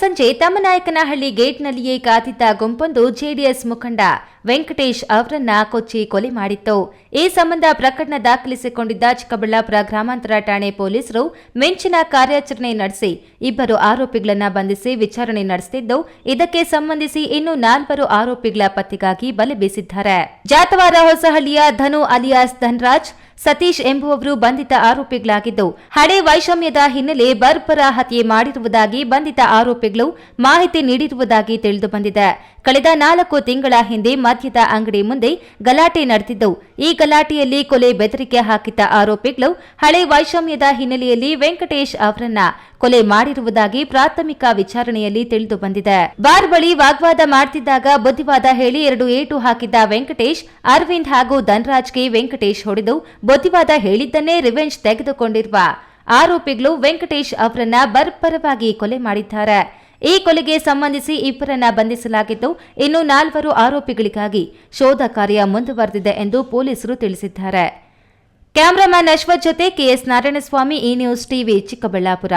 ಸಂಜೆ ತಮ್ಮನಾಯಕನಹಳ್ಳಿ ಗೇಟ್ನಲ್ಲಿಯೇ ಕಾದಿದ್ದ ಗುಂಪೊಂದು ಜೆಡಿಎಸ್ ಮುಖಂಡ ವೆಂಕಟೇಶ್ ಅವರನ್ನ ಕೊಚ್ಚಿ ಕೊಲೆ ಮಾಡಿತ್ತು. ಈ ಸಂಬಂಧ ಪ್ರಕರಣ ದಾಖಲಿಸಿಕೊಂಡಿದ್ದ ಚಿಕ್ಕಬಳ್ಳಾಪುರ ಗ್ರಾಮಾಂತರ ಠಾಣೆ ಪೊಲೀಸರು ಮಿಂಚಿನ ಕಾರ್ಯಾಚರಣೆ ನಡೆಸಿ ಇಬ್ಬರು ಆರೋಪಿಗಳನ್ನ ಬಂಧಿಸಿ ವಿಚಾರಣೆ ನಡೆಸುತ್ತಿದ್ದು ಇದಕ್ಕೆ ಸಂಬಂಧಿಸಿ ಇನ್ನು ನಾಲ್ವರು ಆರೋಪಿಗಳ ಪತ್ತೆಗಾಗಿ ಬಲೆ ಬೀಸಿದ್ದಾರೆ. ಜಾತವಾರ ಹೊಸಹಳ್ಳಿಯ ಧನು ಅಲಿಯಾಸ್ ಧನ್ರಾಜ್ ಸತೀಶ್ ಎಂಬುವವರು ಬಂಧಿತ ಆರೋಪಿಗಳಾಗಿದ್ದು, ಹಳೆ ವೈಷಮ್ಯದ ಹಿನ್ನೆಲೆ ಬರ್ಬರ ಹತ್ಯೆ ಮಾಡಿರುವುದಾಗಿ ಬಂಧಿತ ಆರೋಪಿಗಳು ಮಾಹಿತಿ ನೀಡಿರುವುದಾಗಿ ತಿಳಿದುಬಂದಿದೆ. ಕಳೆದ ನಾಲ್ಕು ತಿಂಗಳ ಹಿಂದೆ ಮದ್ಯದ ಅಂಗಡಿ ಮುಂದೆ ಗಲಾಟೆ ನಡೆದಿದ್ದು ಈ ಗಲಾಟೆಯಲ್ಲಿ ಕೊಲೆ ಬೆದರಿಕೆ ಹಾಕಿದ್ದ ಆರೋಪಿಗಳು ಹಳೆ ವೈಷಮ್ಯದ ಹಿನ್ನೆಲೆಯಲ್ಲಿ ವೆಂಕಟೇಶ್ ಅವರನ್ನ ಕೊಲೆ ಮಾಡಿರುವುದಾಗಿ ಪ್ರಾಥಮಿಕ ವಿಚಾರಣೆಯಲ್ಲಿ ತಿಳಿದು ಬಂದಿದೆ. ಬಾರ್ ಬಳಿ ವಾಗ್ವಾದ ಮಾಡ್ತಿದ್ದಾಗ ಬುದ್ಧಿವಾದ ಹೇಳಿ ಎರಡು ಏಟು ಹಾಕಿದ್ದ ವೆಂಕಟೇಶ್, ಅರವಿಂದ್ ಹಾಗೂ ಧನ್ರಾಜ್ಗೆ ವೆಂಕಟೇಶ್ ಹೊಡೆದು ಬುದ್ಧಿವಾದ ಹೇಳಿದ್ದನ್ನೇ ರಿವೆಂಜ್ ತೆಗೆದುಕೊಂಡಿರುವ ಆರೋಪಿಗಳು ವೆಂಕಟೇಶ್ ಅವರನ್ನ ಬರ್ಬರವಾಗಿ ಕೊಲೆ ಮಾಡಿದ್ದಾರೆ. ಈ ಕೊಲೆಗೆ ಸಂಬಂಧಿಸಿ ಇಬ್ಬರನ್ನ ಬಂಧಿಸಲಾಗಿದ್ದು ಇನ್ನು ನಾಲ್ವರು ಆರೋಪಿಗಳಿಗಾಗಿ ಶೋಧ ಕಾರ್ಯ ಮುಂದುವರೆದಿದೆ ಎಂದು ಪೊಲೀಸರು ತಿಳಿಸಿದ್ದಾರೆ. ಕ್ಯಾಮರಾಮನ್ ಅಶ್ವ ಜೊತೆ K S Narayanaswamy, E news TV Chikkaballapur.